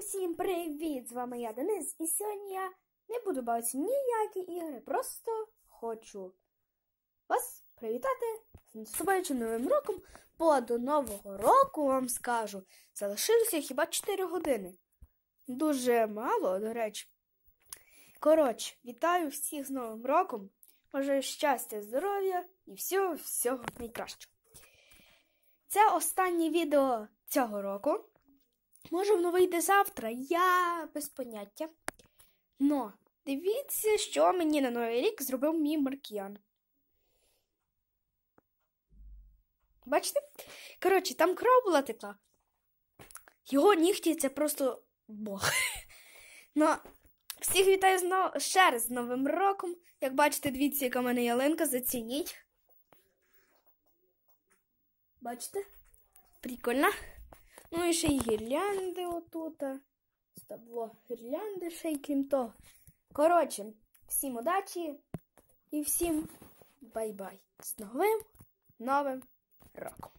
Усім привіт! З вами я Денис, і сьогодні я не буду бавитися ніякі ігри, просто хочу вас привітати з наступаючим новим роком, бо до Нового року вам скажу, залишилося хіба 4 години. Дуже мало, до речі. Коротше, вітаю всіх з Новим роком. Бажаю щастя, здоров'я і всього всього найкращого. Це останнє відео цього року. Може, воно вийде завтра, я без поняття. Но дивіться, що мені на Новий рік зробив мій Маркіян. Бачите? Коротше, там кров була така. Його нігті це просто Бог. Ну, всіх вітаю знову ще раз з Новим роком. Як бачите, дивіться, яка в мене ялинка, зацініть. Бачите? Прикольно. Ну і ще й гірлянди отут. Стабло гірлянди ще й крім того. Коротше, всім удачі і всім бай-бай. З новим новим роком.